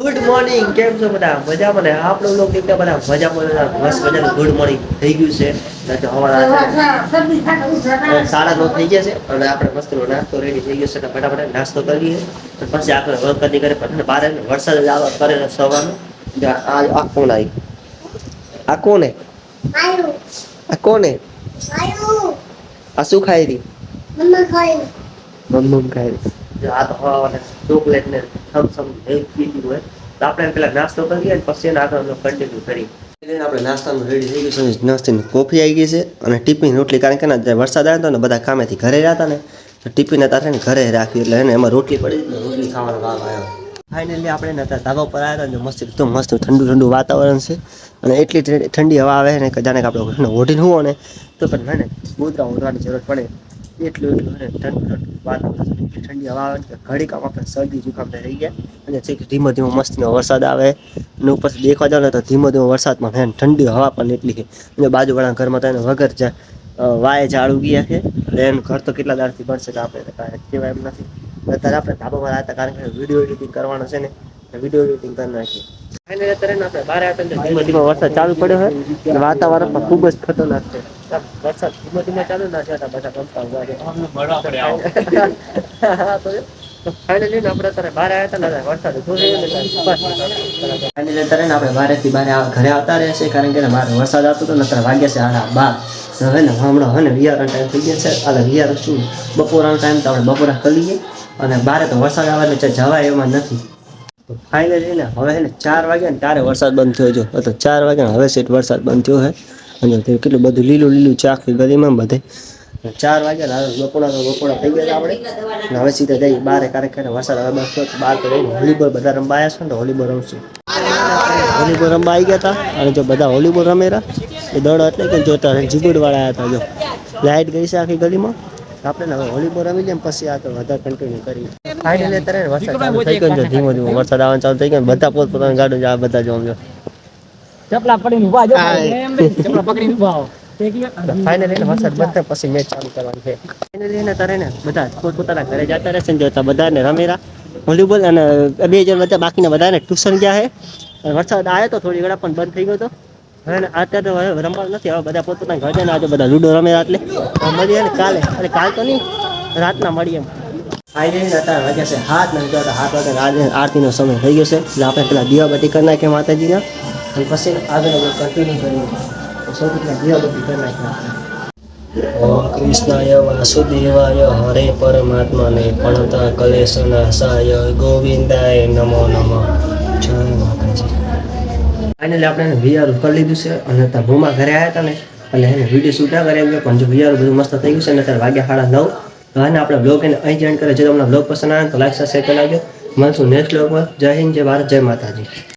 Good morning કેમ છો બધા? મજામાં ને? આપણો લોકો એકદમ બધા? મજામાં બધા? મસ્ત મજાનું ગુડ મોર્નિંગ થઈ ગયું છે. ને સાડા નવ થઈ ગયા છે અને આપણે મસ્તનો નાસ્તો રેડી થઈ ગયો છે ફટાફટ નાસ્તો કરીએ પછી આપણે વર્ક કરી કરે પછી બહાર વરસાદ જ આવે કરે ને સવારનો. આ આ કોણ આવી? આ કોને? આ કોને? આ શું ખાઈ રહી મમ્મી ખાઈ. રહી જો આ તો હવાને ચોકલેટ ને થમ્સઅપ એવું પીધું હોય, તો આપણે પેલા નાસ્તો કરીએ અને પછી એના આગળ કન્ટિન્યુ કરીએ. નાસ્તાનું રેડી થઈ ગયું છે. કોફી આવી ગઈ છે અને ટિફિન રોટલી, કારણ કે ના વરસાદ આવ્યો હતો ને બધા કામેથી ઘરે રહ્યા હતા ને, તો ટિફિન ને ઘરે રાખી, એટલે એને એમાં રોટલી પડી રોટલી ખાવાનો ભાગ આવ્યો. ફાઇનલી આપણે ને ત્યાં ધાબા પર આવ્યા હતા મસ્ત એકદમ મસ્ત ઠંડુ ઠંડુ વાતાવરણ છે. અને એટલી ઠંડી- હવા આવે ને કે જાણે કે આપણે ઓઢીને હોવો ને, તો પણ મને ને ગોદરા ઓઢવાની જરૂર પડે. એટલું એટલું હે ને ઠંડુ એટલી ઠંડી હવા આવે કે ઘડીક આપણે શરદી જુકામ રહી ગયા અને છેક ધીમો ધીમો મસ્તીનો વરસાદ આવે. અને ઉપરથી દેખવા જાવ ને તો ધીમો ધીમો વરસાદમાં ફેન ઠંડી હવા પણ એટલી છે અને બાજુવાળા ઘરમાં તો એને વગર જા અ, વાય ઝાડ ગયા છે. એટલે એનું ઘર તો કેટલા દાડથી બનશે તો આપણે કાંઈ કહેવાય એમ નથી. અત્યારે આપણે ધાબામાં આવ્યા હતા કારણ કે વીડિયો એડિટિંગ કરવાનો છે ને. વીડિયો એડિટિંગ કરી નાખીએ ફાઇનલી અત્યારે આપણે બહાર હતા ને ધીમો ધીમો વરસાદ ચાલુ પડ્યો છે અને વાતાવરણમાં ખૂબ જ ખતરનાક છે. વરસાદ ધીમો ધીમો ચાલુ ના છે બધા રમતા ઊભા છે ફાઇનલી આપણે અત્યારે બહાર આવ્યા હતા ને વરસાદ ફાઇનલી અત્યારે આપણે બારેથી બારે ઘરે આવતા રહ્યા છે કારણ કે મારે વરસાદ આવતો હતો ને અત્યારે વાગ્યા છે આડા બાર. હવે ને હમણાં હવે ને વિયારનો ટાઈમ થઈ ગયા છે. એટલે વિયાર શું? બપોરાનો ટાઈમ તો આપણે બપોરા કરી લઈએ. અને બારે તો વરસાદ આવે એટલે જવાય એમાં નથી. ફાઇનલી ને, હવે ને ચાર વાગ્યા ને ત્યારે વરસાદ બંધ થયો જો. તો ચાર વાગ્યા હવે સેટ વરસાદ બંધ થયો છે. અને કેટલું બધું લીલું લીલું આખી ગલીમાં બધે. ચાર વાગ્યા હવે બપોરા તો બપોરા થઈ ગયા આપણે. હવે સીધા જઈએ બારે ક્યારેક ક્યારેક વરસાદ હવે બસ થયો તો બહાર તો જઈને વોલીબોલ બધા રમવા આવ્યા છે ને વોલીબોલ રમશું. વોલીબોલ રમવા આવી ગયા હતા અને જો બધા વોલીબોલ રમેરા, એ દડો એટલે કે જોતા જીબુડવાળા આવ્યા હતા જો. લાઇટ ગઈ છે આખી ગલીમાં. આપણે હવે વોલીબોલ રમી લઈએ પછી આ તો વધારે કન્ટિન્યુ કરીએ. ફાઇનલી અત્યારે વરસાદ થઈ ગયો છે ધીમો ધીમો. વરસાદ આવવાનું ચાલુ થઈ ગયો બધા પોત પોતાની ગાડી આ બધા જોજો ચપલા પડીને ઊભા જો. હા. ચપલા પકડીને ઊભા હો. ફાઇનલી વરસાદ બંધ પછી મેચ ચાલુ કરવાની છે. ફાઇનલી એને તારે ને બધા પોતપોતાના ઘરે જતા રહેશે ને જોતા બધાને રમેરા વોલીબોલ અને બે જણ બધા બાકીના બધાને ટ્યુશન ગયા છે. વરસાદ આવ્યો તો થોડી ઘણા પણ બંધ થઈ ગયો તો. અત્યારે તો હવે રમવાનું નથી હવે બધા પોતપોતાના ઘરે જઈને આજે બધા લૂડો રમે એટલે મળીએ ને કાલે. એટલે કાલ તો નહીં રાતના મળીએ એમ. અત્યારે વાગ્યા છે હાથ નથી જોતા હાથ વાગે આજે આરતીનો સમય થઈ ગયો છે. એટલે આપણે પેલા દીવાબત્તી કરી નાખીએ માતાજીના. અને પછી આગળ કન્ટિન્યુ કરીએ. સૌથી પહેલાં દીવાબત્તી કરી નાખીએ ઓમ કૃષ્ણાય વાસુદેવાય હરે પરમાત્માને પણતા કલેશ નાશાય ગોવિંદાય નમો નમઃ. જય માતાજી. ફાઇનલી આપણે એને વીઆર કરી લીધું છે અને ત્યાં ભૂમા ઘરે આવ્યા હતા ને એટલે એને વીડિયો શૂટ ના કર્યા પણ જો વીઆર બધું મસ્ત થઈ ગયું છે ને, અત્યારે વાગ્યા સાડા નવ. તો આને આપણે બ્લોગ એને અહીં જોઈન કરે જો તમને બ્લોગ પસંદ આવે તો લાઈક શેર કરી નાખજો. મળશું નેક્સ્ટ બ્લોગમાં જય હિન્દ, જય ભારત, જય માતાજી.